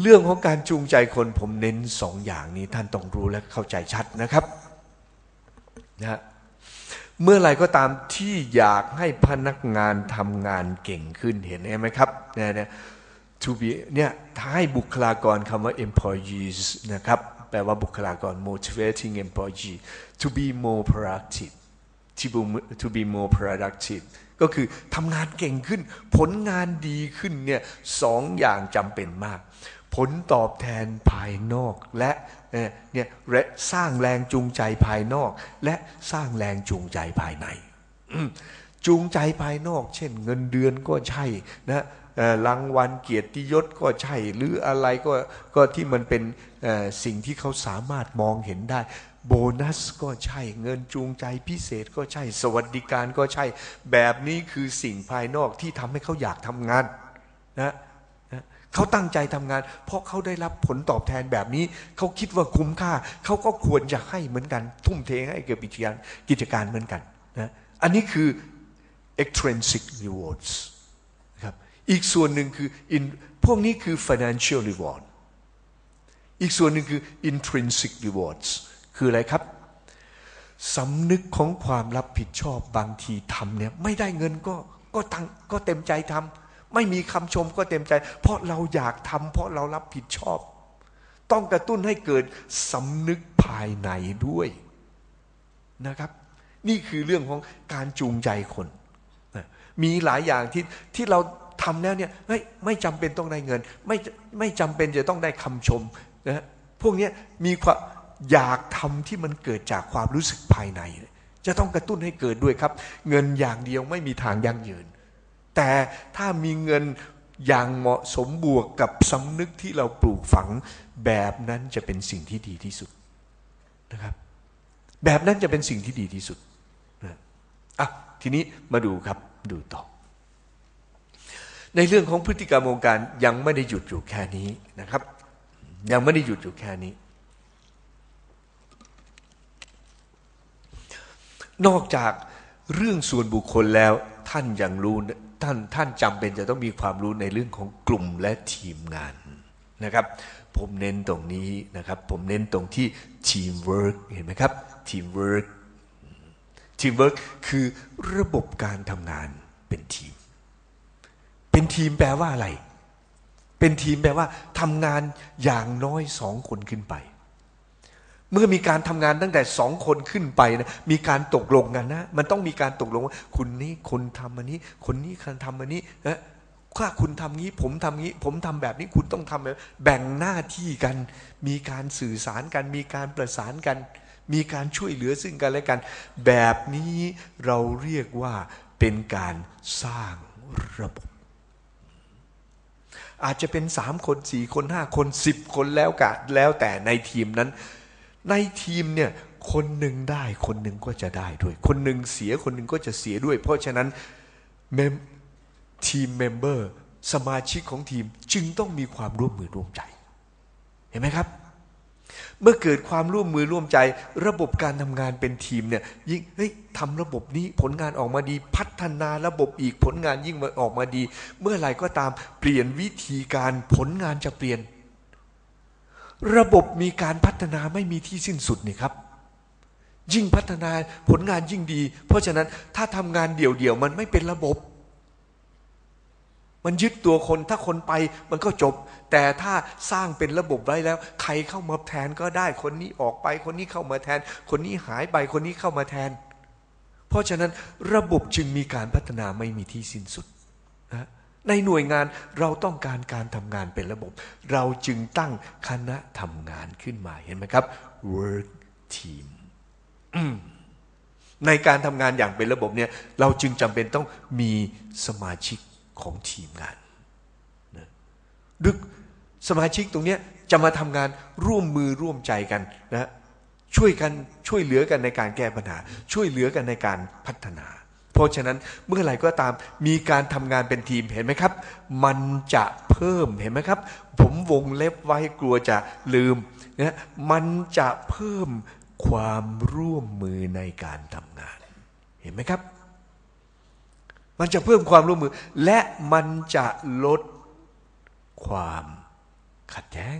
เรื่องของการจูงใจคนผมเน้นสองอย่างนี้ท่านต้องรู้และเข้าใจชัดนะครับนะเมื่อไรก็ตามที่อยากให้พนักงานทำงานเก่งขึ้นเห็นไหมครับเนี่ยเนี่ย to be เนี่ยถ้าให้บุคลากรคำว่า employees นะครับแปลว่าบุคลากร motivating employee to be more productive to be to be more productive ก็คือทำงานเก่งขึ้น ผลงานดีขึ้นเนี่ยสองอย่างจำเป็นมาก ผลตอบแทนภายนอกและเนี่ยสร้างแรงจูงใจภายนอก และสร้างแรงจูงใจภายใน จูงใจภายนอก เช่น เงินเดือนก็ใช่นะรางวัลเกียรติยศก็ใช่ หรืออะไรก็ก็ที่มันเป็นสิ่งที่เขาสามารถมองเห็นได้ โบนัสก็ใช่ เงินจูงใจพิเศษก็ใช่ สวัสดิการก็ใช่ แบบนี้คือสิ่งภายนอกที่ทำให้เขาอยากทำงานนะ เขาตั้งใจทำงาน เพราะเขาได้รับผลตอบแทนแบบนี้ เขาคิดว่าคุ้มค่า เขาก็ควรจะให้เหมือนกัน ทุ่มเทให้เกิดกิจการกิจการเหมือนกันนะอันนี้คือ extrinsic rewards ครับอีกส่วนหนึ่งคือ in พวกนี้คือ financial reward อีกส่วนหนึ่งคือ intrinsic rewards คืออะไรครับสำนึกของความรับผิดชอบบางทีทำเนี่ยไม่ได้เงินก็ก็ตั้งก็เต็มใจทำ ไม่มีคำชมก็เต็มใจ เพราะเราอยากทำเพราะเรารับผิดชอบ ต้องกระตุ้นให้เกิดสำนึกภายในด้วยนะครับ นี่คือเรื่องของการจูงใจคนมีหลายอย่างที่ที่เราทำแล้วเนี่ยไม่จำเป็นต้องได้เงิน ไม่ไม่จำเป็นจะต้องได้คำชมนะพวกนี้มีความอยากทำที่มันเกิดจากความรู้สึกภายใน จะต้องกระตุ้นให้เกิดด้วยครับ เงินอย่างเดียวไม่มีทางยั่งยืน แต่ถ้ามีเงินอย่างเหมาะสมบวกกับสำนึกที่เราปลูกฝัง แบบนั้นจะเป็นสิ่งที่ดีที่สุดนะครับ แบบนั้นจะเป็นสิ่งที่ดีที่สุดนะอะทีนี้มาดูครับดูต่อ ในเรื่องของพฤติกรรมวงการยังไม่ได้หยุดอยู่แค่นี้นะครับ ยังไม่ได้หยุดอยู่แค่นี้ นอกจากเรื่องส่วนบุคคลแล้วท่านยังรู้ ท่านท่านจำเป็นจะต้องมีความรู้ในเรื่องของกลุ่มและทีมงานนะครับ ผมเน้นตรงนี้นะครับ ผมเน้นตรงที่ทีมเวิร์กเห็นไหมครับทีมเวิร์กทีมเวิร์กคือระบบการทำงานเป็นทีม เป็นทีมแปลว่าอะไร เป็นทีมแปลว่าทำงานอย่างน้อยสองคนขึ้นไป เมื่อมีการทำงานตั้งแต่สองคนขึ้นไปนะมีการตกลงกันนะ มันต้องมีการตกลงว่าคุณนี้คนทำอันนี้ คนนี้คนทำอันนี้นะถ้าคุณทำงี้ ผมทำงี้ ผมทำแบบนี้คุณต้องทำแบบแบ่งหน้าที่กัน มีการสื่อสารกัน มีการประสานกัน มีการช่วยเหลือซึ่งกันและกัน แบบนี้เราเรียกว่าเป็นการสร้างระบบ อาจจะเป็นสามคนสี่คนห้าคนสิบคนแล้วกะแล้วแต่ในทีมนั้น ในทีมเนี่ยคนหนึ่งได้คนหนึ่งก็จะได้ด้วย คนหนึ่งเสียคนหนึ่งก็จะเสียด้วย เพราะฉะนั้นทีมเมมเบอร์สมาชิกของทีมจึงต้องมีความร่วมมือร่วมใจ เห็นไหมครับ เมื่อเกิดความร่วมมือร่วมใจ ระบบการทำงานเป็นทีมเนี่ยยิ่งเฮ้ยทำระบบนี้ผลงานออกมาดี พัฒนาระบบอีกผลงานยิ่งออกมาดี เมื่อไหร่ก็ตามเปลี่ยนวิธีการผลงานจะเปลี่ยน ระบบมีการพัฒนาไม่มีที่สิ้นสุดนี่ครับ ยิ่งพัฒนาผลงานยิ่งดี เพราะฉะนั้นถ้าทำงานเดี่ยวๆมันไม่เป็นระบบ มันยึดตัวคนถ้าคนไปมันก็จบ แต่ถ้าสร้างเป็นระบบไว้แล้ว ใครเข้ามาแทนก็ได้คนนี้ออกไป คนนี้เข้ามาแทน คนนี้หายไปคนนี้เข้ามาแทน เพราะฉะนั้นระบบจึงมีการพัฒนาไม่มีที่สิ้นสุดนะ ในหน่วยงานเราต้องการการทำงานเป็นระบบ เราจึงตั้งคณะทำงานขึ้นมาเห็นไหมครับ work team ในการทำงานอย่างเป็นระบบเนี่ยเราจึงจำเป็นต้องมีสมาชิกของทีมงานนะดึกสมาชิกตรงนี้จะมาทำงานร่วมมือร่วมใจกันนะช่วยกันช่วยเหลือกันในการแก้ปัญหา ช่วยเหลือกันในการพัฒนา เพราะฉะนั้นเมื่อไหร่ก็ตามมีการทำงานเป็นทีมเห็นไหมครับ มันจะเพิ่มเห็นไหมครับ ผมวงเล็บไว้กลัวจะลืมนะมันจะเพิ่มความร่วมมือในการทำงาน เห็นไหมครับ มันจะเพิ่มความร่วมมือ และมันจะลดความขัดแย้ง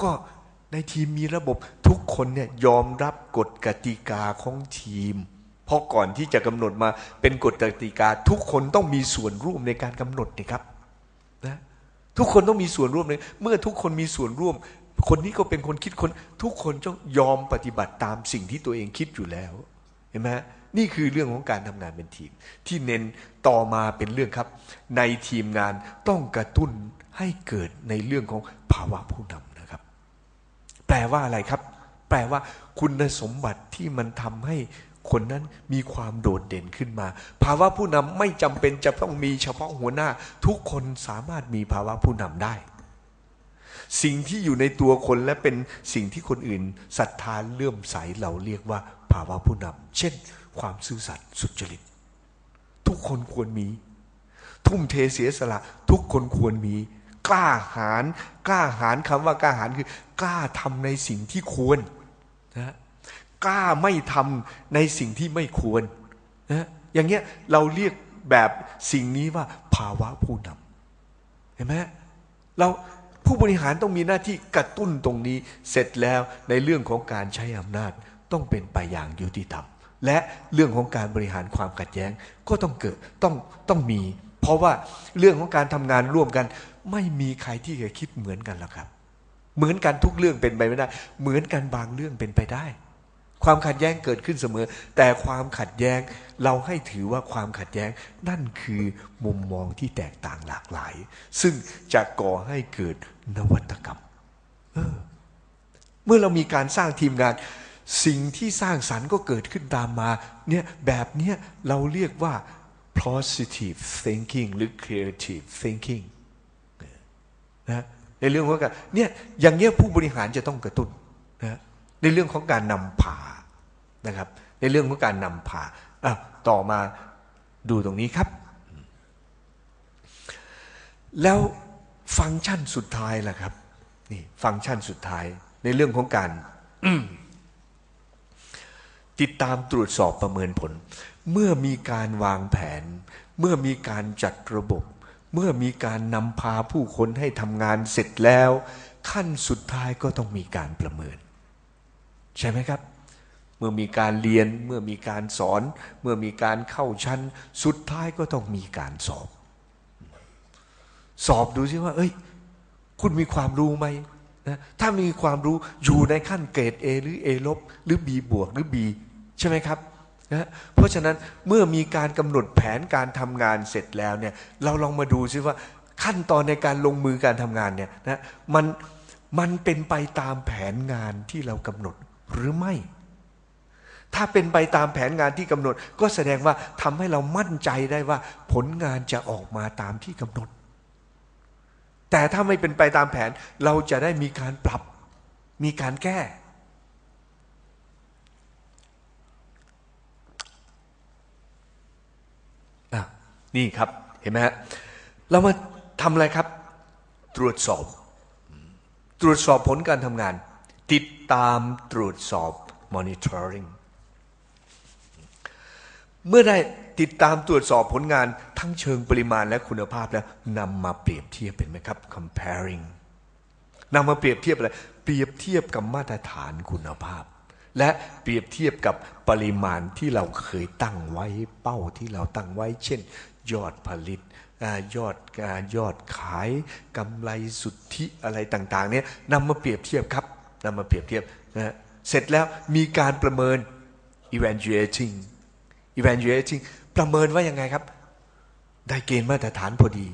ก็ในทีมมีระบบทุกคนเนี่ยยอมรับกฎกติกาของทีม ราะก่อนที่จะกำหนดมาเป็นกฎกติกา ทุกคนต้องมีส่วนร่วมในการกำหนดนี่ครับนะทุกคนต้องมีส่วนร่วมเลยเมื่อทุกคนมีส่วนร่วม คนนี้ก็เป็นคนคิดคน ทุกคนต้องยอมปฏิบัติตามสิ่งที่ตัวเองคิดอยู่แล้วเห็นไหมนี่คือเรื่องของการทำงานเป็นทีม ที่เน้นต่อมาเป็นเรื่องครับ ในทีมงานต้องกระตุ้นให้เกิดในเรื่องของภาวะผู้นำนะครับ แปลว่าอะไรครับ แปลว่าคุณสมบัติที่มันทำให้ คนนั้นมีความโดดเด่นขึ้นมา ภาวะผู้นำไม่จำเป็นจะต้องมีเฉพาะหัวหน้า ทุกคนสามารถมีภาวะผู้นำได้ สิ่งที่อยู่ในตัวคนและเป็นสิ่งที่คนอื่นศรัทธาเลื่อมใสเราเรียกว่า ภาวะผู้นำเช่น ความซื่อสัตย์สุจริต ทุกคนควรมี ทุ่มเทเสียสละ ทุกคนควรมี กล้าหาญกล้าหาญคำว่ากล้าหาญคือกล้าทำในสิ่งที่ควรนะ กล้าไม่ทำในสิ่งที่ไม่ควรนะอย่างเงี้ยเราเรียกแบบสิ่งนี้ว่าภาวะผู้นำเห็นไหมเราผู้บริหารต้องมีหน้าที่กระตุ้นตรงนี้เสร็จแล้วในเรื่องของการใช้อำนาจต้องเป็นไปอย่างยุติธรรม และเรื่องของการบริหารความขัดแย้งก็ต้องเกิดต้องต้องมี เพราะว่าเรื่องของการทำงานร่วมกัน ไม่มีใครที่จะคิดเหมือนกันหรอกครับ เหมือนกันทุกเรื่องเป็นไปไม่ได้ เหมือนกันบางเรื่องเป็นไปได้ ความขัดแย้งเกิดขึ้นเสมอ แต่ความขัดแย้งเราให้ถือว่าความขัดแย้งนั่นคือมุมมองที่แตกต่างหลากหลาย ซึ่งจะก่อให้เกิดนวัตกรรมเเมื่อเรามีการสร้างทีมงาน สิ่งที่สร้างสรรค์ก็เกิดขึ้นตามมาเนี่ยแบบเนี้ยเราเรียกว่า positive thinking หรือ creative thinking นะในเรื่องของการเนี่ยอย่างเงี้ยผู้บริหารจะต้องกระตุ้นนะ ในเรื่องของการนำพานะครับ ในเรื่องของการนำพาอะต่อมาดูตรงนี้ครับ แล้วฟังก์ชันสุดท้ายล่ะครับนี่ฟังก์ชันสุดท้ายในเรื่องของการติดตามตรวจสอบประเมินผล เมื่อมีการวางแผน เมื่อมีการจัดระบบ เมื่อมีการนำพาผู้คนให้ทำงานเสร็จแล้ว ขั้นสุดท้ายก็ต้องมีการประเมิน ใช่ไหมครับ เมื่อมีการเรียนเมื่อมีการสอน เมื่อมีการเข้าชั้น สุดท้ายก็ต้องมีการสอบ สอบดูซิว่า เอ้ย คุณมีความรู้ไหมนะถ้ามีความรู้อยู่ในขั้นเกรด A หรือ A ลบหรือ B บวกหรือ B ใช่ไหมครับนะเพราะฉะนั้นเมื่อมีการกำหนดแผนการทำงานเสร็จแล้วเนี่ยเราลองมาดูซิว่าขั้นตอนในการลงมือการทำงานเนี่ยนะมันมันเป็นไปตามแผนงานที่เรากำหนด หรือไม่ ถ้าเป็นไปตามแผนงานที่กำหนด ก็แสดงว่าทำให้เรามั่นใจได้ว่า ผลงานจะออกมาตามที่กำหนด แต่ถ้าไม่เป็นไปตามแผนเราจะได้มีการปรับ มีการแก้ นี่ครับเห็นไหมฮะเรามาทำอะไรครับ ตรวจสอบ ตรวจสอบผลการทำงาน ติดตามตรวจสอบ monitoring เมื่อได้ติดตามตรวจสอบผลงานทั้งเชิงปริมาณและคุณภาพแล้วนำมาเปรียบเทียบเป็นไหมครับ comparing นำมาเปรียบเทียบอะไร เปรียบเทียบกับมาตรฐานคุณภาพ และเปรียบเทียบกับปริมาณที่เราเคยตั้งไว้เป้าที่เราตั้งไว้ เช่น ยอดผลิตยอดยอดขายกำไรสุทธิอะไรต่าง ๆ เนี่ยนำมาเปรียบเทียบครับ นำมาเปรียบเทียบนะเสร็จแล้วมีการประเมิน evaluating evaluating ประเมินว่ายังไงครับ ได้เกณฑ์มาตรฐานพอดี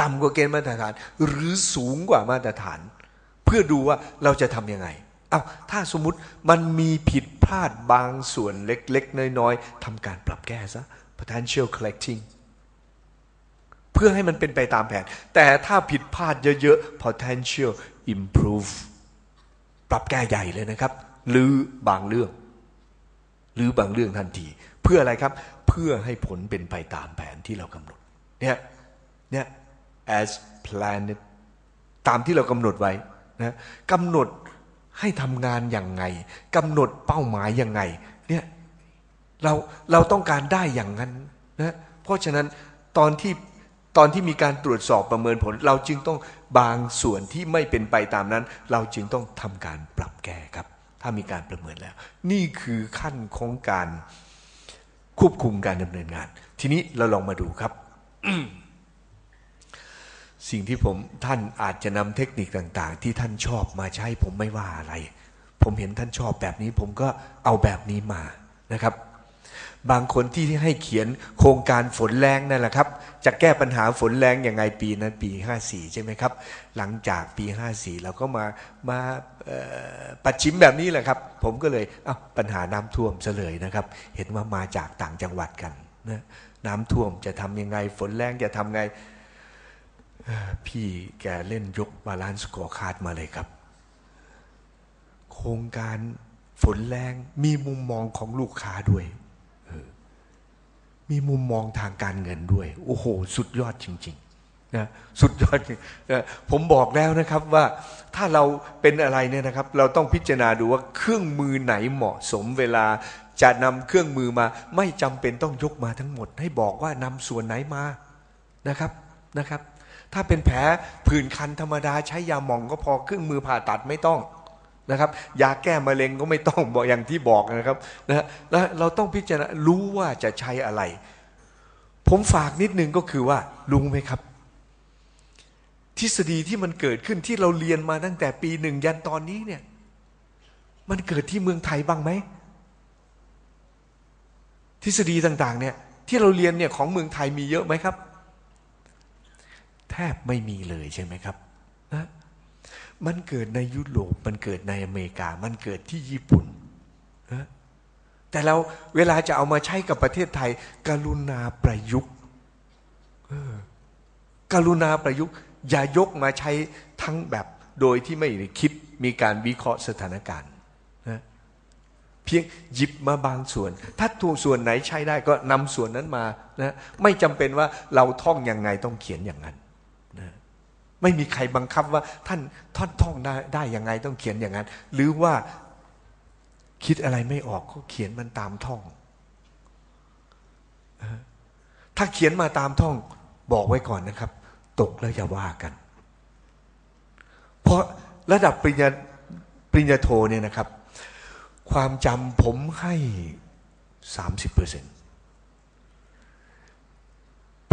ต่ำกว่าเกณฑ์มาตรฐาน หรือสูงกว่ามาตรฐาน เพื่อดูว่าเราจะทำยังไงเอาถ้าสมมุติมันมีผิดพลาดบางส่วนเล็ก ๆ น้อย ๆทำการปรับแก้ซะ potential collecting เพื่อให้มันเป็นไปตามแผน แต่ถ้าผิดพลาดเยอะ ๆ potential improve ปรับแก้ใหญ่เลยนะครับหรือบางเรื่องหรือบางเรื่องทันที เพื่ออะไรครับ เพื่อให้ผลเป็นไปตามแผนที่เรากำหนดเนี่ยเนี่ย as planned ตามที่เรากำหนดไว้นะกำหนดให้ทำงานอย่างไงกำหนดเป้าหมายอยังไงเนี่ยเราเราต้องการได้อย่างนั้นนะเพราะฉะนั้นตอนที่ ตอนที่มีการตรวจสอบประเมินผล เราจึงต้องบางส่วนที่ไม่เป็นไปตามนั้น เราจึงต้องทำการปรับแก้ครับ ถ้ามีการประเมินแล้ว นี่คือขั้นของการควบคุมการดำเนินงาน ทีนี้เราลองมาดูครับ สิ่งที่ผมท่านอาจจะนำเทคนิคต่าง ๆ ที่ท่านชอบมาใช้ผมไม่ว่าอะไร ผมเห็นท่านชอบแบบนี้ ผมก็เอาแบบนี้มานะครับ บางคนที่ให้เขียนโครงการฝนแรงนั่นแหละครับ จะแก้ปัญหาฝนแรงยังไงปีนั้นปี 54 ใช่ไหมครับ หลังจากปี 54 เราก็มามาปัดชิมแบบนี้แหละครับ ผมก็เลยปัญหาน้ำท่วมซะเลยนะครับ เห็นว่ามาจากต่างจังหวัดกันนะน้ำท่วมจะทำยังไงฝนแรงจะทำไงพี่แกเล่นยกบาลานซ์สกอร์คาดมาเลยครับ โครงการฝนแรงมีมุมมองของลูกค้าด้วย มีมุมมองทางการเงินด้วย โอ้โห สุดยอดจริงๆนะสุดยอดนะผมบอกแล้วนะครับว่าถ้าเราเป็นอะไรเนี่ยนะครับ เราต้องพิจารณาดูว่าเครื่องมือไหนเหมาะสมเวลาจะนำเครื่องมือมา ไม่จำเป็นต้องยกมาทั้งหมด ให้บอกว่านำส่วนไหนมานะครับนะครับ ถ้าเป็นแผลผื่นคันธรรมดาใช้ยาหมองก็พอเครื่องมือผ่าตัดไม่ต้อง นะครับ ยาแก้มะเร็งก็ไม่ต้องบอกอย่างที่บอกนะครับนะแล้วเราต้องพิจารณารู้ว่าจะใช้อะไร ผมฝากนิดนึงก็คือว่ารู้ไหมครับ ทฤษฎีที่มันเกิดขึ้นที่เราเรียนมาตั้งแต่ปีหนึ่งยันตอนนี้เนี่ย มันเกิดที่เมืองไทยบ้างไหมทฤษฎีต่าง ๆ เนี่ยที่เราเรียนเนี่ยของเมืองไทยมีเยอะไหมครับ แทบไม่มีเลยใช่ไหมครับนะ มันเกิดในยุโรปมันเกิดในอเมริกา มันเกิดที่ญี่ปุ่นแต่เราเวลาจะเอามาใช้กับประเทศไทย กรุณาประยุกต์กรุณาประยุกต์ อย่ายกมาใช้ทั้งแบบโดยที่ไม่ได้คิดมีการวิเคราะห์สถานการณ์นะเพียงหยิบมาบางส่วน ถ้าตัวส่วนไหนใช้ได้ก็นำส่วนนั้นมานะไม่จำเป็นว่าเราท่องยังไงต้องเขียนอย่างนั้น ไม่มีใครบังคับว่าท่านท่านท่องได้ได้ยังไงต้องเขียนอย่างนั้น หรือว่าคิดอะไรไม่ออกก็เขียนมันตามท่อง ถ้าเขียนมาตามท่องบอกไว้ก่อนนะครับ ตกแล้วอย่าว่ากัน เพราะระดับปริญญาปริญญาโทเนี่ยนะครับ ความจำผมให้สามสิบเปอร์เซ็น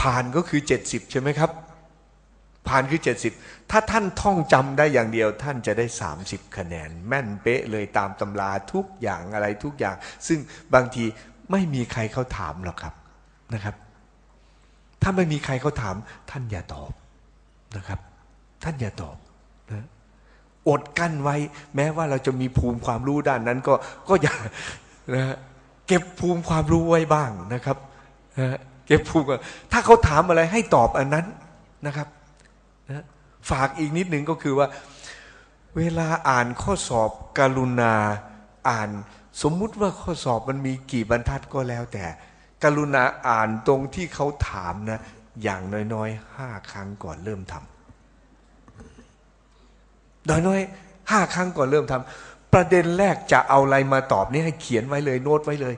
ผ่านก็คือเจ็ดสิบใช่ไหมครับ ผ่านคือ 70 ถ้าท่านท่องจำได้อย่างเดียว ท่านจะได้ 30 คะแนน แม่นเป๊ะเลยตามตำราทุกอย่างอะไรทุกอย่าง ซึ่งบางทีไม่มีใครเขาถามหรอกครับนะครับ ถ้าไม่มีใครเขาถาม ท่านอย่าตอบนะครับ ท่านอย่าตอบนะอดกั้นไว้ แม้ว่าเราจะมีภูมิความรู้ด้านนั้นก็ก็อย่านะเก็บภูมิความรู้ไว้บ้างนะครับนะเก็บภูมิถ้าเขาถามอะไรให้ตอบอันนั้นนะครับ นะฝากอีกนิดหนึ่งก็คือว่า เวลาอ่านข้อสอบกรุณาอ่าน สมมุติว่าข้อสอบมันมีกี่บรรทัดก็แล้วแต่ กรุณาอ่านตรงที่เขาถามนะ อย่างน้อยๆห้าครั้งก่อนเริ่มทำน้อยๆห้าครั้งก่อนเริ่มทำประเด็นแรกจะเอาอะไรมาตอบนี่ให้เขียนไว้เลยโน้ตไว้เลย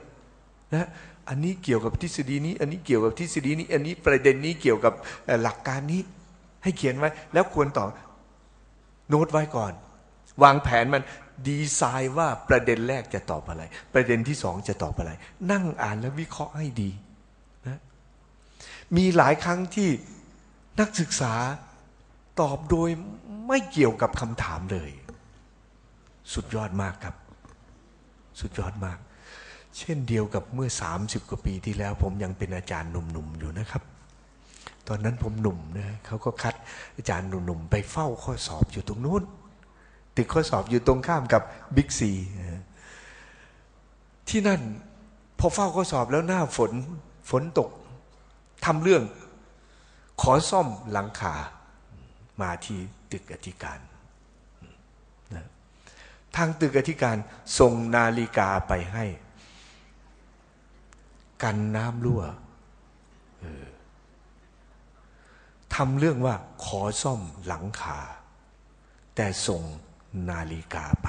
นะอันนี้เกี่ยวกับทฤษฎีนี้ อันนี้เกี่ยวกับทฤษฎีนี้ อันนี้ประเด็นนี้เกี่ยวกับหลักการนี้ ให้เขียนไว้ แล้วควรต่อโน้ตไว้ก่อน วางแผนมันดีไซน์ว่าประเด็นแรกจะตอบอะไร ประเด็นที่สองจะตอบอะไร นั่งอ่านแล้ววิเคราะห์ให้ดีนะมีหลายครั้งที่นักศึกษาตอบโดยไม่เกี่ยวกับคำถามเลย สุดยอดมากครับ สุดยอดมาก เช่นเดียวกับเมื่อ 30 กว่าปีที่แล้ว ผมยังเป็นอาจารย์หนุ่มๆอยู่นะครับ ตอนนั้นผมหนุ่มนะเขาก็คัดอาจารย์หนุ่มๆไปเฝ้าข้อสอบอยู่ตรงนู้นติดข้อสอบอยู่ตรงข้ามกับบิ๊กซีที่นั่นพอเฝ้าข้อสอบแล้วหน้าฝนฝนตกทำเรื่อง ขอซ่อมหลังคามาที่ตึกอธิการนะทางตึกอธิการส่งนาฬิกาไปให้ กันน้ำรั่วเออ ทำเรื่องว่าขอซ่อมหลังคา แต่ส่งนาฬิกาไป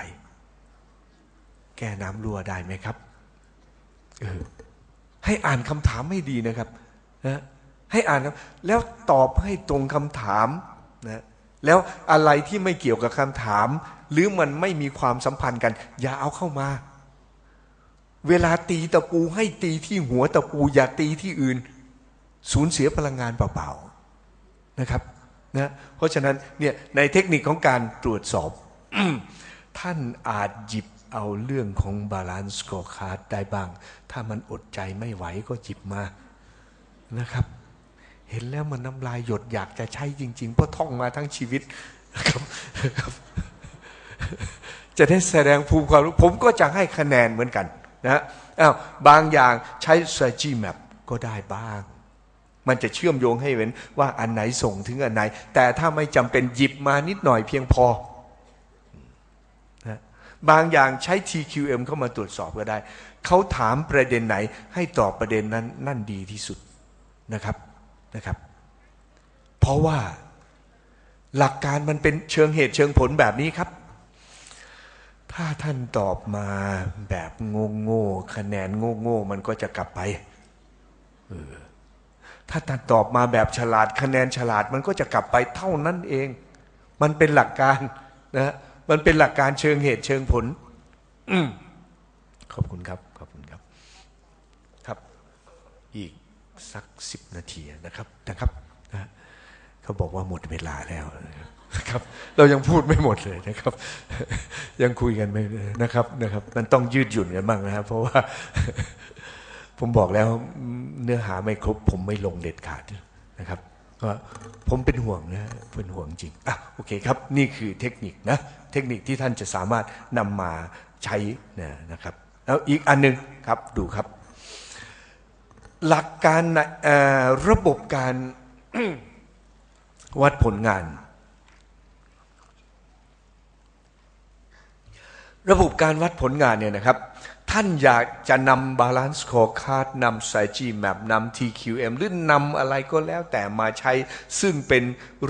แก้น้ำรั่วได้ไหมครับเออให้อ่านคำถามให้ดีนะครับนะให้อ่านแล้วตอบให้ตรงคำถามนะแล้วอะไรที่ไม่เกี่ยวกับคำถาม หรือมันไม่มีความสัมพันธ์กัน อย่าเอาเข้ามา เวลาตีตะปูให้ตีที่หัวตะปูอย่าตีที่อื่น สูญเสียพลังงานเปล่าๆ นะครับนะเพราะฉะนั้นเนี่ยในเทคนิคของการตรวจสอบ ท่านอาจหยิบเอาเรื่องของบาลานซ์สกอคาร์ดได้บ้าง ถ้ามันอดใจไม่ไหวก็จิบมานะครับ เห็นแล้วมันน้ำลายหยดอยากจะใช้จริง ๆ เพราะท่องมาทั้งชีวิตนะครับจะได้แสดงภูมิความรู้ผมก็จะให้คะแนนเหมือนกันนะอ้าวบางอย่างใช้ strategy map ก็ได้บ้าง มันจะเชื่อมโยงให้เห็นว่าอันไหนส่งถึงอันไหน แต่ถ้าไม่จำเป็นหยิบมานิดหน่อยเพียงพอ บางอย่างใช้ TQM เข้ามาตรวจสอบก็ได้ เขาถามประเด็นไหน ให้ตอบประเด็นนั้นนั่นดีที่สุดนะครับนะครับ เพราะว่าหลักการมันเป็นเชิงเหตุเชิงผลแบบนี้ครับ ถ้าท่านตอบมาแบบโง่โง่คะแนนโง่โง่มันก็จะกลับไปเออ ถ้าท่านตอบมาแบบฉลาดคะแนนฉลาดมันก็จะกลับไปเท่านั้นเอง มันเป็นหลักการนะมันเป็นหลักการเชิงเหตุเชิงผลอืมขอบคุณครับ ขอบคุณครับ ครับ อีกสักสิบนาทีนะครับนะครับนะเขาบอกว่าหมดเวลาแล้วนะครับ เรายังพูดไม่หมดเลยนะครับ ยังคุยกันไม่นะครับนะครับ มันต้องยืดหยุ่นกันบ้างนะครับ เพราะว่า ผมบอกแล้วเนื้อหาไม่ครบ ผมไม่ลงเด็ดขาดนะครับก็ผมเป็นห่วงนะเป็นห่วงจริงอะโอเคครับ นี่คือเทคนิคนะเทคนิคที่ท่านจะสามารถนำมาใช้นะครับแล้วอีกอันหนึ่งครับดูครับ หลักการระบบการวัดผลงาน ระบบการวัดผลงานเนี่ยนะครับ ท่านอยากจะนำบาลานซ์คอคาร์ดนำไซจีแมปนำ TQM หรือนำอะไรก็แล้วแต่มาใช้ ซึ่งเป็น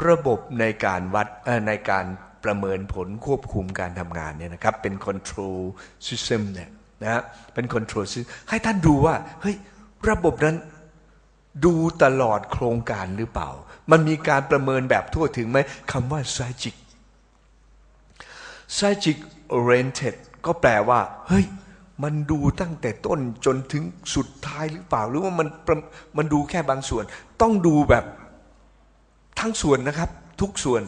ระบบในการวัดในการประเมินผลควบคุมการทำงานเนี่ยนะครับ เป็น control system เนี่ยนะเป็น control system ให้ท่านดูว่า เฮ้ย ระบบนั้นดูตลอดโครงการหรือเปล่า มันมีการประเมินแบบทั่วถึงไหมคำว่า strategic strategic oriented ก็แปลว่า เฮ้ย มันดูตั้งแต่ต้นจนถึงสุดท้ายหรือเปล่า หรือว่ามันมันดูแค่บางส่วน ต้องดูแบบทั้งส่วนนะครับ ทุกส่วน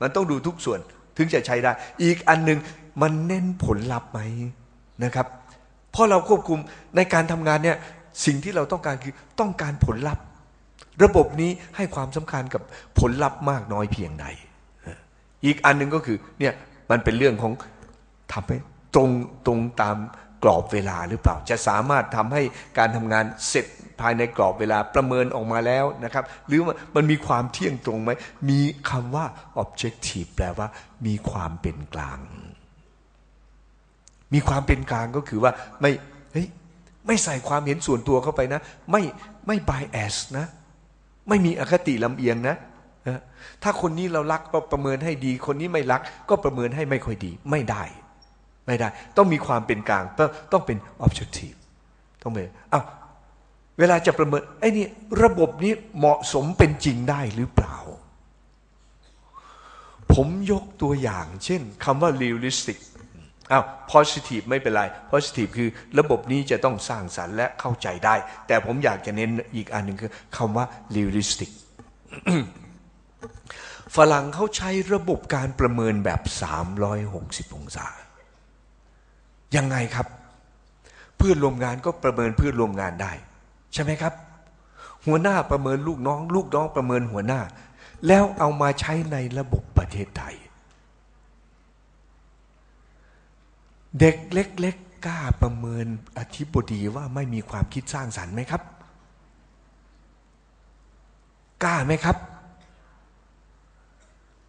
มันต้องดูทุกส่วนถึงจะใช้ได้ อีกอันหนึ่งมันเน้นผลลัพธ์ไหมนะครับเพราะเราควบคุมในการทำงานเนี่ยสิ่งที่เราต้องการคือต้องการผลลัพธ์ ระบบนี้ให้ความสำคัญกับผลลัพธ์มากน้อยเพียงใด อีกอันหนึ่งก็คือเนี่ยมันเป็นเรื่องของทำให้ ตรงตรงตามกรอบเวลาหรือเปล่า จะสามารถทำให้การทำงานเสร็จภายในกรอบเวลาประเมินออกมาแล้วนะครับ หรือมันมีความเที่ยงตรงไหม มีคำว่า objective แปลว่า มีความเป็นกลาง มีความเป็นกลางก็คือว่าไม่เฮ้ยไม่ใส่ความเห็นส่วนตัวเข้าไปนะ ไม่ไม่ bias นะ ไม่มีอคติลำเอียงนะ ถ้าคนนี้เรารักก็ประเมินให้ดี คนนี้ไม่รักก็ประเมินให้ไม่ค่อยดี ไม่ได้ ไม่ได้ ต้องมีความเป็นกลาง ต้องต้องเป็น objective ต้องเป็นอ้าวเวลาจะประเมินไอ้นี่ระบบนี้เหมาะสมเป็นจริงได้หรือเปล่า ผมยกตัวอย่าง เช่นคำว่า realistic อ้าว positive ไม่เป็นไร positive คือระบบนี้จะต้องสร้างสรรค์และเข้าใจได้ แต่ผมอยากจะเน้นอีกอันหนึ่งคือคำว่า realistic ฝรั่งเขาใช้ระบบการประเมินแบบ 360 องศา ยังไงครับเพื่อนร่วมงานก็ประเมินเพื่อนร่วมงานได้ ใช่ไหมครับ หัวหน้าประเมินลูกน้อง ลูกน้องประเมินหัวหน้า แล้วเอามาใช้ในระบบประเทศไทย เด็กเล็ก ๆกล้าประเมินอธิบดีว่าไม่มีความคิดสร้างสรรค์ไหมครับ กล้าไหมครับ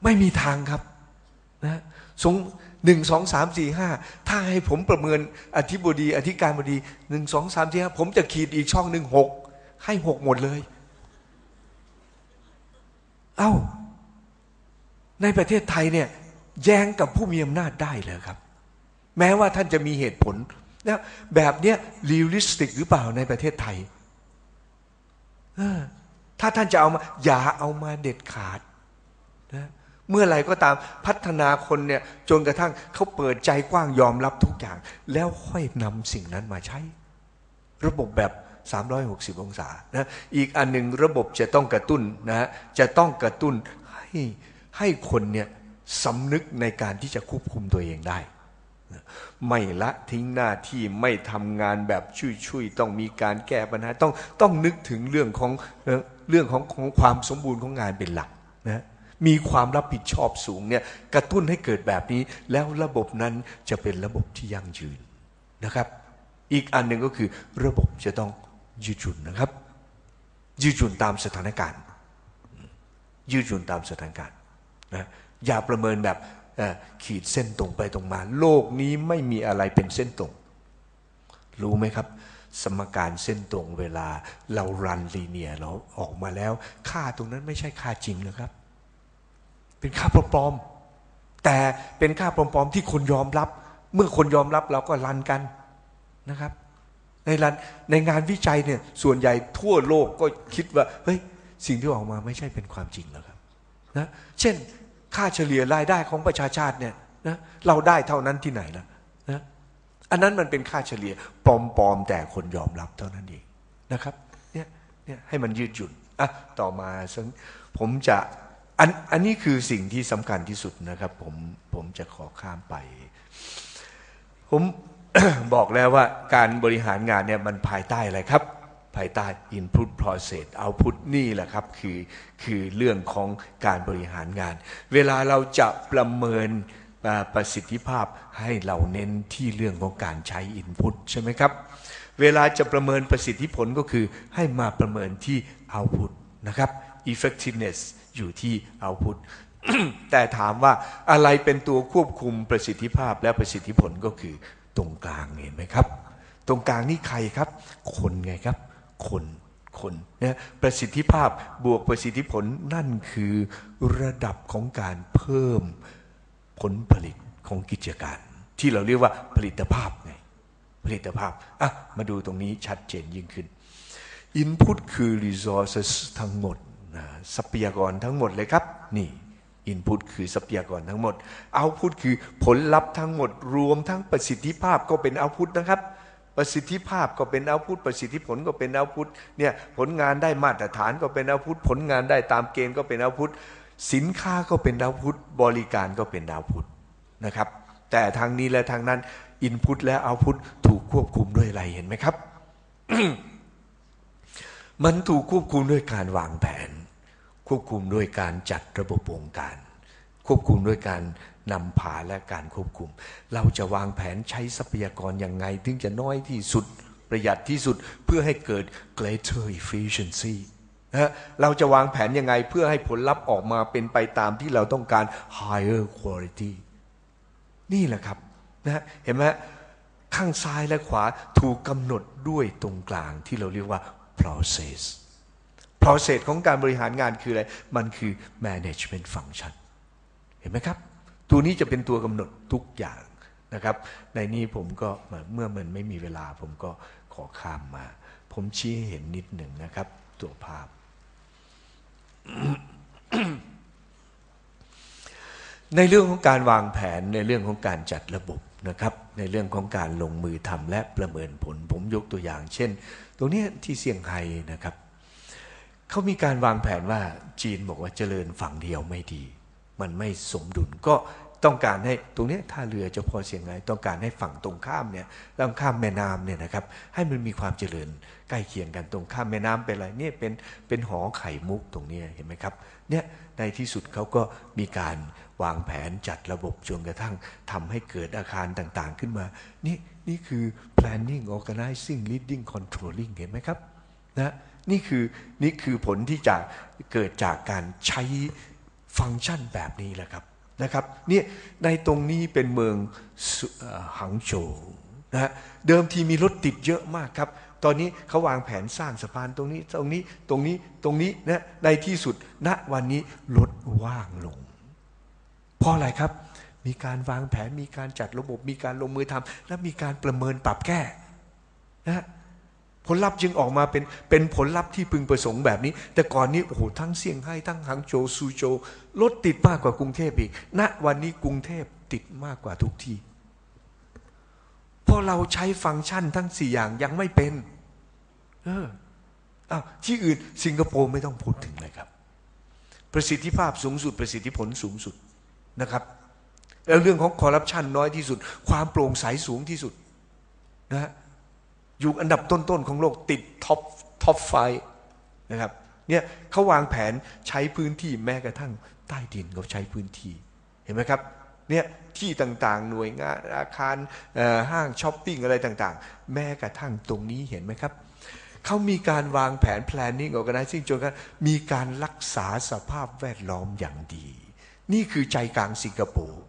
ไม่มีทางครับนะสง หนึ่งสองสามสี่ห้าถ้าให้ผมประเมินอธิบดีอธิการบดีหนึ่งสองสามสี่ห้าผมจะขีดอีกช่องหนึ่งหกให้หกหมดเลย เอา้า ในประเทศไทยเนี่ย แย้งกับผู้มีอำนาจได้เลยครับ แม้ว่าท่านจะมีเหตุผลนะแบบเนี้ยรีลิสติกหรือเปล่าในประเทศไทย ถ้าท่านจะเอามา อย่าเอามาเด็ดขาดนะ เมื่อไรก็ตามพัฒนาคนเนี่ยจนกระทั่งเขาเปิดใจกว้างยอมรับทุกอย่าง แล้วค่อยนำสิ่งนั้นมาใช้ ระบบแบบ 360 องศานะอีกอันหนึ่งระบบจะต้องกระตุ้นนะจะต้องกระตุ้นให้ให้คนเนี่ยสำนึกในการที่จะควบคุมตัวเองได้ไม่ละทิ้งหน้าที่ไม่ทำงานแบบชุยๆต้องมีการแก้ปัญหาต้องต้องนึกถึงเรื่องของเรื่องของของความสมบูรณ์ของงานเป็นหลักนะ มีความรับผิดชอบสูงเนี่ยกระตุ้นให้เกิดแบบนี้ แล้วระบบนั้นจะเป็นระบบที่ยั่งยืนนะครับ อีกอันหนึ่งก็คือระบบจะต้องยืดหยุ่นนะครับ ยืดหยุ่นตามสถานการณ์ ยืดหยุ่นตามสถานการณ์นะอย่าประเมินแบบขีดเส้นตรงไปตรงมา โลกนี้ไม่มีอะไรเป็นเส้นตรง รู้ไหมครับ สมการเส้นตรงเวลาเรารันลีเนียเราออกมาแล้ว ค่าตรงนั้นไม่ใช่ค่าจริงเลยครับ เป็นค่าปลอมๆแต่เป็นค่าปลอมๆที่คนยอมรับ เมื่อคนยอมรับเราก็รันกันนะครับ ในรันในงานวิจัยเนี่ยส่วนใหญ่ทั่วโลกก็คิดว่าเฮ้ยสิ่งที่ออกมาไม่ใช่เป็นความจริงแล้วครับนะเช่นค่าเฉลี่ยรายได้ของประชาชาติเนี่ยนะเราได้เท่านั้นที่ไหนล่ะนะอันนั้นมันเป็นค่าเฉลี่ยปลอมๆแต่คนยอมรับเท่านั้นเองนะครับเนี่ยเนี่ยให้มันยืดหยุ่นอะต่อมาซึ่งผมจะ อันอันนี้คือสิ่งที่สำคัญที่สุดนะครับ ผมผมจะขอข้ามไป ผมบอกแล้วว่าการบริหารงานเนี่ยมันภายใต้อะไรครับ ภายใต้ input process output นี่แหละครับคือคือเรื่องของการบริหารงาน เวลาเราจะประเมินประสิทธิภาพให้เราเน้นที่เรื่องของการใช้ input ใช่ไหมครับ เวลาจะประเมินประสิทธิผลก็คือให้มาประเมินที่ output นะครับ effectiveness อยู่ที่ output แต่ถามว่าอะไรเป็นตัวควบคุมประสิทธิภาพและประสิทธิผลก็คือตรงกลางเห็นไหมครับ ตรงกลางนี่ใครครับ คนไงครับ คนคนนะประสิทธิภาพบวกประสิทธิผลนั่นคือระดับของการเพิ่มผลผลิตของกิจการ ที่เราเรียกว่าผลิตภาพไงผลิตภาพอะมาดูตรงนี้ชัดเจนยิ่งขึ้น Input คือ resources ทั้งหมด ทรัพยากรทั้งหมดเลยครับ นี่ Input คือทรัพยากรทั้งหมด Output คือผลลัพธ์ทั้งหมดรวมทั้งประสิทธิภาพก็เป็น Output นะครับ ประสิทธิภาพก็เป็นเอาวุธประสิทธิผลก็เป็นเอาวุธเนี่ยผลงานได้มาตรฐานก็เป็นเอาวุธผลงานได้ตามเกณฑ์ก็เป็นเอาวุธสินค้าก็เป็นเอาวุธบริการก็เป็นเอาวุธนะครับ แต่ทางนี้และทางนั้นอินพุตและเอาพุตถูกควบคุมด้วยอะไรเห็นไหมครับ มันถูกควบคุมด้วยการวางแผน ควบคุมด้วยการจัดระบบวงการ ควบคุมด้วยการนำพาและการควบคุม เราจะวางแผนใช้ทรัพยากรอย่างไง ถึงจะน้อยที่สุดประหยัดที่สุดเพื่อให้เกิด greater efficiency นะเราจะวางแผนยังไงเพื่อให้ผลลัพธ์ออกมาเป็นไปตามที่เราต้องการ higher quality นี่แหละครับนะเห็นไหมข้างซ้ายและขวาถูกกำหนดด้วยตรงกลางที่เราเรียกว่า process process ของการบริหารงานคืออะไร มันคือ management function เห็นไหมครับ ตัวนี้จะเป็นตัวกำหนดทุกอย่างนะครับ ในนี้ผมก็เมื่อมันไม่มีเวลา ผมก็ขอข้ามมา ผมชี้ให้เห็นนิดหนึ่งนะครับ ตัวภาพ ในเรื่องของการวางแผนในเรื่องของการจัดระบบนะครับ ในเรื่องของการลงมือทำและประเมินผล ผมยกตัวอย่าง เช่น ตรงนี้ที่เซี่ยงไฮ้นะครับ เขามีการวางแผนว่าจีนบอกว่าเจริญฝั่งเดียวไม่ดี มันไม่สมดุลก็ต้องการให้ตรงนี้ท่าเรือเจ้าพ่อเสียงไงต้องการให้ฝั่งตรงข้ามเนี่ยตรงข้ามแม่น้ำเนี่ยนะครับ ให้มันมีความเจริญใกล้เคียงกันตรงข้ามแม่น้ำเป็นอะไรเนี่ยเป็นเป็นหอไข่มุกตรงนี้เห็นไหมครับเนี่ยในที่สุดเขาก็มีการวางแผนจัดระบบจนกระทั่งทำให้เกิดอาคารต่างๆขึ้นมา นี่นี่คือ planning organizing leading controlling เห็นไหมครับนะ นี่คือนี่คือผลที่จะเกิดจากการใช้ฟังก์ชันแบบนี้แหละครับนะครับเนี่ยในตรงนี้เป็นเมืองหังโจนะเดิมทีมีรถติดเยอะมากครับ ตอนนี้เขาวางแผนสร้างสะพานตรงนี้ตรงนี้ตรงนี้ตรงนี้นะในที่สุดณวันนี้รถว่างลง เพราะอะไรครับ มีการวางแผนมีการจัดระบบมีการลงมือทำและมีการประเมินปรับแก้นะ ผลลัพธ์จึงออกมาเป็นเป็นผลลัพธ์ที่พึงประสงค์แบบนี้ แต่ก่อนนี้โอ้โหทั้งเซี่ยงไฮ้ทั้งหางโจวซูโจวรถติดมากกว่ากรุงเทพอีกณวันนี้กรุงเทพติดมากกว่าทุกที่เพราะเราใช้ฟังก์ชันทั้งสี่อย่างยังไม่เป็น เอออ้าวที่อื่นสิงคโปร์ไม่ต้องพูดถึงเลยครับ ประสิทธิภาพสูงสุดประสิทธิผลสูงสุดนะครับแล้วเรื่องของคอร์รัปชันน้อยที่สุด ความโปร่งใสสูงที่สุดนะฮะ อยู่อันดับต้นๆของโลกติดท็อปท็อปไฟนะครับเนี่ยเขาวางแผนใช้พื้นที่แม้กระทั่งใต้ดินเขาใช้พื้นที่เห็นไหมครับเนี่ยที่ต่างๆ หน่วยงานอาคารห้างช้อปปิ้งอะไรต่างๆ แม้กระทั่งตรงนี้เห็นไหมครับเขามีการวางแผน planning organizing จนกระทั่งมีการรักษาสภาพแวดล้อมอย่างดี นี่คือใจกลางสิงคโปร์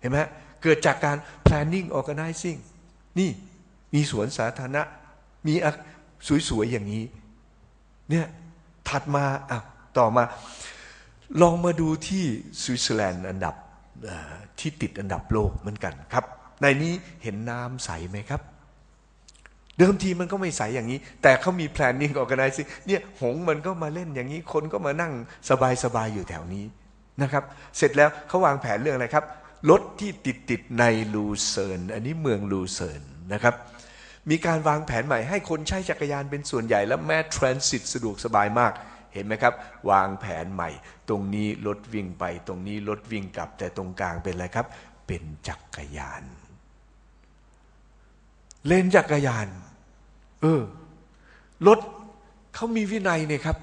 เห็นไหมเกิดจากการ planning organizing นี่ มีสวนสาธารณะ มีสวยๆอย่างนี้ เนี่ยถัดมาอะต่อมา ลองมาดูที่สวิตเซอร์แลนด์อันดับที่ติดอันดับโลกเหมือนกันครับ ในนี้เห็นน้ำใสไหมครับ เดิมทีมันก็ไม่ใสอย่างนี้ แต่เขามีแพลนนิ่งออกกันได้สิเนี่ยหงมันก็มาเล่นอย่างนี้ คนก็มานั่งสบายๆอยู่แถวนี้นะครับ เสร็จแล้วเขาวางแผนเรื่องอะไรครับรถที่ติดติดในลูเซิร์น อันนี้เมืองลูเซิร์นนะครับ มีการวางแผนใหม่ให้คนใช้จักรยานเป็นส่วนใหญ่ และแม้ทรานสิตสะดวกสบายมาก เห็นไหมครับ วางแผนใหม่ ตรงนี้รถวิ่งไป ตรงนี้รถวิ่งกลับ แต่ตรงกลางเป็นอะไรครับ เป็นจักรยาน เลนจักรยาน เออ รถเขามีวินัยเนี่ยครับ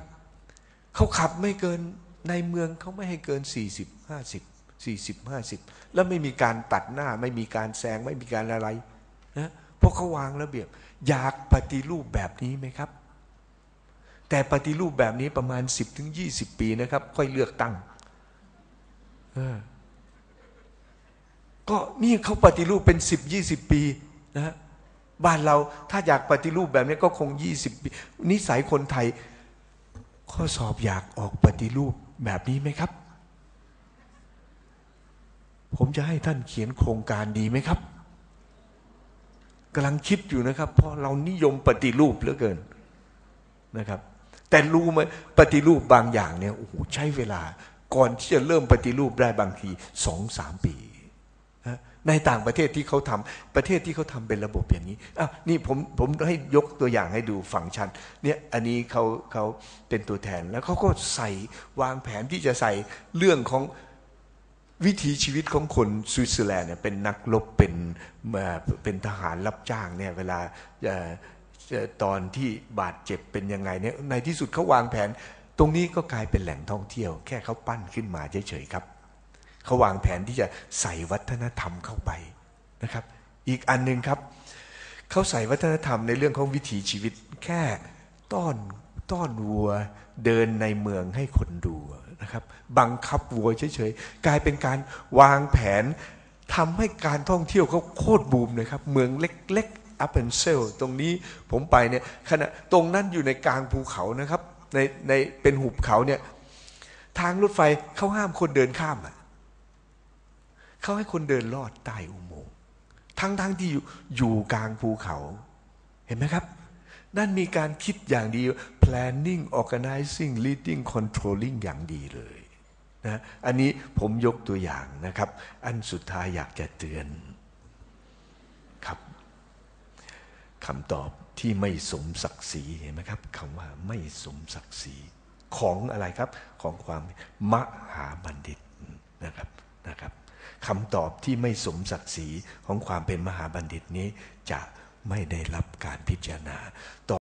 เขาขับไม่เกินในเมืองเขาไม่ให้เกิน 40 50 40 50 แล้วไม่มีการตัดหน้าไม่มีการแซงไม่มีการอะไรนะ เพราะเขาวางระเบียบ อยากปฏิรูปแบบนี้ไหมครับ แต่ปฏิรูปแบบนี้ประมาณ 10ถึง20 ปีนะครับ ค่อยเลือกตั้งก็นี่เขาปฏิรูปเป็น 10 20 ปีนะบ้านเราถ้าอยากปฏิรูปแบบนี้ก็คง 20 ปี นิสัยคนไทย ข้อสอบอยากออกปฏิรูปแบบนี้ไหมครับ ผมจะให้ท่านเขียนโครงการดีไหมครับ กำลังคิดอยู่นะครับ เพราะเรานิยมปฏิรูปเหลือเกินนะครับ แต่รู้ไหมปฏิรูปบางอย่างเนี่ยโอ้โหใช้เวลา ก่อนที่จะเริ่มปฏิรูปได้บางทีสองสามปีในต่างประเทศที่เขาทำประเทศที่เขาทำเป็นระบบอย่างนี้อ้าวนี่ผมผมให้ยกตัวอย่างให้ดูฝั่งชันเนี่ยอันนี้เขาเขาเป็นตัวแทนแล้วเขาก็ใส่วางแผนที่จะใส่เรื่องของ วิถีชีวิตของคนสวิตเซอร์แลนด์เนี่ยเป็นนักรบเป็นเป็นทหารรับจ้างเนี่ยเวลาตอนที่บาดเจ็บเป็นยังไงเนี่ยในที่สุดเขาวางแผน ตรงนี้ก็กลายเป็นแหล่งท่องเที่ยว แค่เขาปั้นขึ้นมาเฉยๆครับเขาวางแผนที่จะใส่วัฒนธรรมเข้าไปนะครับ อีกอันหนึ่งครับเขาใส่วัฒนธรรมในเรื่องของวิถีชีวิต แค่ต้อนต้อนวัวเดินในเมืองให้คนดู นะครับ บังคับวัวเฉยๆ กลายเป็นการวางแผนทำให้การท่องเที่ยวเขาโคตรบูมเลยครับ เมืองเล็กๆอัพเปนเซลตรงนี้ผมไปเนี่ยขณะตรงนั้นอยู่ในกลางภูเขานะครับในในเป็นหุบเขาเนี่ยทางรถไฟเขาห้ามคนเดินข้ามอะเขาให้คนเดินลอดใต้อุโมงค์ทั้งๆทที่อยู่อยู่กลางภูเขา เห็นไหมครับ นั่นมีการคิดอย่างดี planning organizing leading controlling อย่างดีเลยนะอันนี้ผมยกตัวอย่างนะครับ อันสุดท้ายอยากจะเตือนครับคำตอบที่ไม่สมศักดิ์ศรีเห็นไหมครับคำว่าไม่สมศักดิ์ศรีของอะไรครับของความมหาบัณฑิตนะครับนะครับคำตอบที่ไม่สมศักดิ์ศรีของความเป็นมหาบัณฑิตนี้จะ ไม่ได้รับการพิจารณา ต่อ